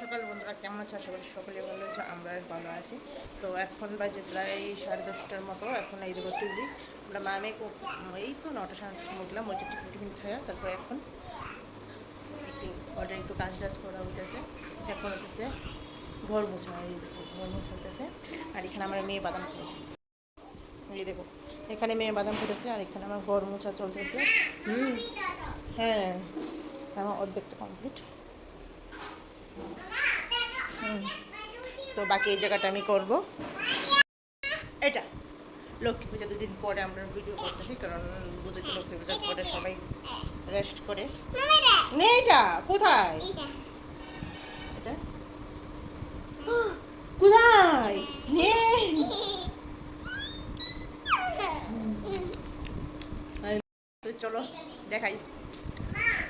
সকাল বন্ধুরা, কেমন আছে? আশা করি সকলে ভালো আছে আমরা ভালো আছি। তো এখন বাজে প্রায় সাড়ে দশটার মতো, এখন এই দেখো তুলি আমরা মামে এই তো নটা সাড়ে উঠলাম ওইটা টিফিন টিফিন খাওয়া তারপর এখন একটু ওটা একটু কাজ টাজ করা হইতেছে। এখন হইতেছে ঘর মোছা, এই দেখো, ঘর মোছা হইতেছে। আর এখানে আমার মেয়ে বাদাম খাই। এই দেখো, এখানে মেয়ে বাদাম খেতেছে আর এখানে আমার ঘর মোছা চলতেছে। হুম হ্যাঁ আমার অর্ধেকটা কমপ্লিট তো বাকি এই জায়গাটা আমি করব। এটা। লক্ষ্মী পূজা দুদিন পরে আমরা ভিডিও করতেছি, কারণ বুঝে তো লক্ষ্মী পূজার পরে সবাই রেস্ট করে। এটা। কোথায়? এটা? কোথায়? নে চলো, দেখাই।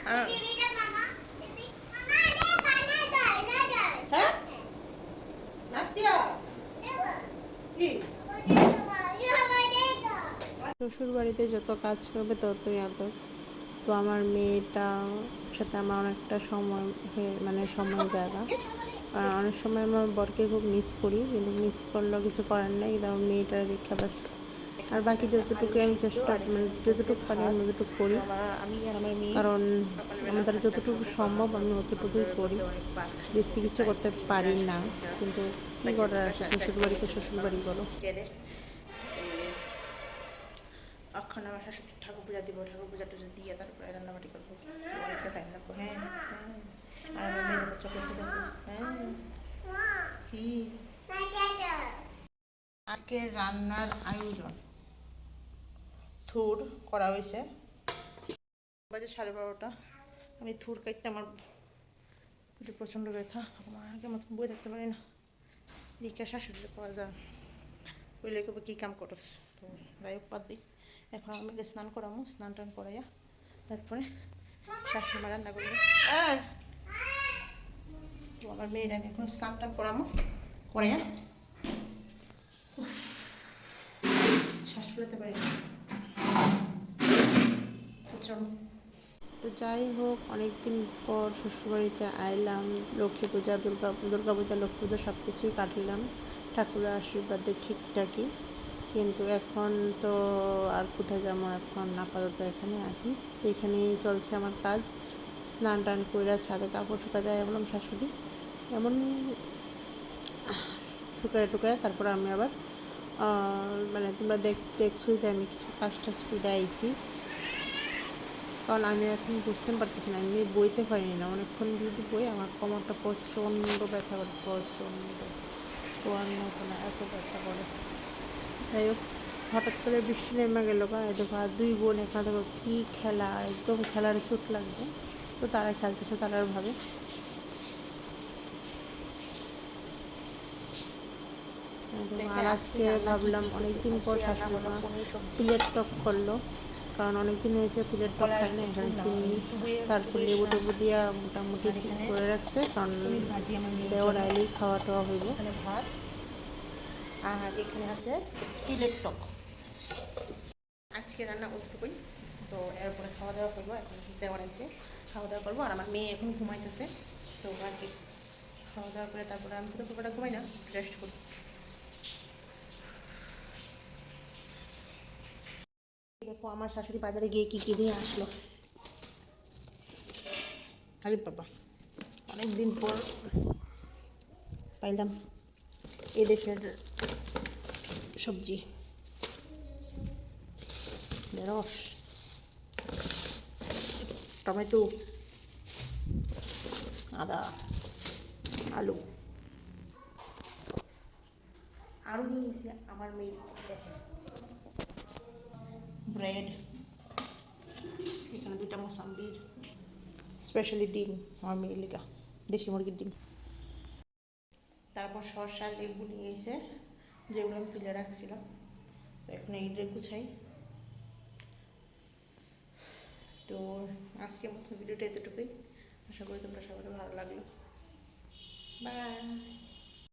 হ্যাঁ হ্যাঁ? কি? শ্বশুর বাড়িতে যত কাজ করবে ততই আদর। তো আমার মেয়েটা সাথে আমার অনেকটা সময় হয়ে মানে সময় জায়গা। অনেক সময় আমার বরকে খুব মিস করি, কিন্তু মিস করলেও কিছু করার নেই, কিন্তু আমার মেয়েটার দেখা বাস আর বাকি যতটুকু আমি চেষ্টা মানে যতটুকু পারি আমি ততটুকু করি। আর আমার কারণ আমাদের যতটুকু সম্ভব আমি অতটুকুই করি। বেশি কিছু করতে পারি না। কিন্তু কী করার আছে? শ্বশুর বাড়িতে শ্বশুর বাড়ি বলো। অক্ষণ আমার শাশুড়ি ঠাকুর পূজা দিব ঠাকুর পূজা টুজা দিয়ে তারপরে রান্নাবাটি করব। টাইম হ্যাঁ। হ্যাঁ। আর আমার মেয়ের বাচ্চা করতে হ্যাঁ। কি? আজকে রান্নার আয়োজন। থুর করা হয়েছে। বাজে সাড়ে বারোটা। আমি থুর কাটতে আমার পেটে প্রচণ্ড ব্যথা আগে মতো বই থাকতে পারি না। রিকা শাশুড়ি পাওয়া যায়। ওইলে কবে কী কাম করস? তো যাই হোক, বাদ দিই এখন আমি স্নান করামো, স্নান টান করাইয়া তারপরে শাশুড়ি রান্না করব! তো আমার মেয়েরা আমি এখন স্নান টান করামো, করাইয়া শ্বাস ফেলতে পারি না। তো যাই হোক অনেক দিন পর শ্বশুরবাড়িতে আইলাম, লক্ষ্মী পূজা, দুর্গা দুর্গা পূজা, লক্ষ্মী পূজা সব কিছুই কাটলাম। ঠাকুরের আশীর্বাদে ঠিকঠাকই কিন্তু এখন তো আর কোথায় যাব? এখন আপাতত এখানে আছি। তো এখানেই চলছে আমার কাজ। স্নান টান করে ছাদে কাপড় শুকাতে বললাম শাশুড়ি। এমন শুকায় টুকায় তারপর আমি আবার মানে তোমরা দেখ, দেখছোই যে আমি কিছু কাজ টাজ করে আইছি। কারণ আমি এখন বুঝতে পারতেছি না আমি বইতে পারিনি না। অনেকক্ষণ যদি বই আমার কোমরটা প্রচণ্ড ব্যথা করে প্রচণ্ড। শোয়ার মতো না এত ব্যথা করে। যাই হোক হঠাৎ করে বৃষ্টি নেমে গেলো গা এই দেখো আর দুই বোন এখানে দেখো কী খেলা একদম খেলার চোট লাগবে। তো তারা খেলতেছে তারা ভাবে। আর আজকে ভাবলাম অনেকদিন পর শাশুড়ি মা টক করল। কারণ অনেকদিন হয়েছে তিলের টক খাই না এখানে চিনি, তারপর লেবু টেবু দিয়া মোটামুটি করে রাখছে, কারণ দেওয়ার আইলেই খাওয়া টাওয়া হইব। ভাত আর এখানে আছে তিলের টক। আজকে রান্না অতটুকুই তো এরপরে খাওয়া দাওয়া করব, এখন দেওয়ার আছে খাওয়া দাওয়া করব, আর আমার মেয়ে এখন ঘুমাইতেছে, তো আর কি খাওয়া দাওয়া করে তারপরে আমি তো পুরোটা ঘুমাই না রেস্ট করি। দেখো আমার শাশুড়ি বাজারে গিয়ে কী কী নিয়ে আসলো। আরে বাবা অনেক দিন পর পাইলাম এদেশের সবজি। ঢেঁড়স টমেটো, আদা, আলু। আরও নিয়েছে আমার মেয়ে দেখেন ব্রেড এখানে দুইটা মোসাম্বির। স্পেশালি ডিম, আমার মেয়ের লিগা, দেশি মুরগির ডিম। তারপর শসা লেবু নিয়ে এসে যেগুলো আমি তুলে রাখছিলাম এখন এইটা গুছাই। তো আজকের মতো ভিডিওটা এতটুকুই। আশা করি তোমরা সবাই ভালো লাগল। বাই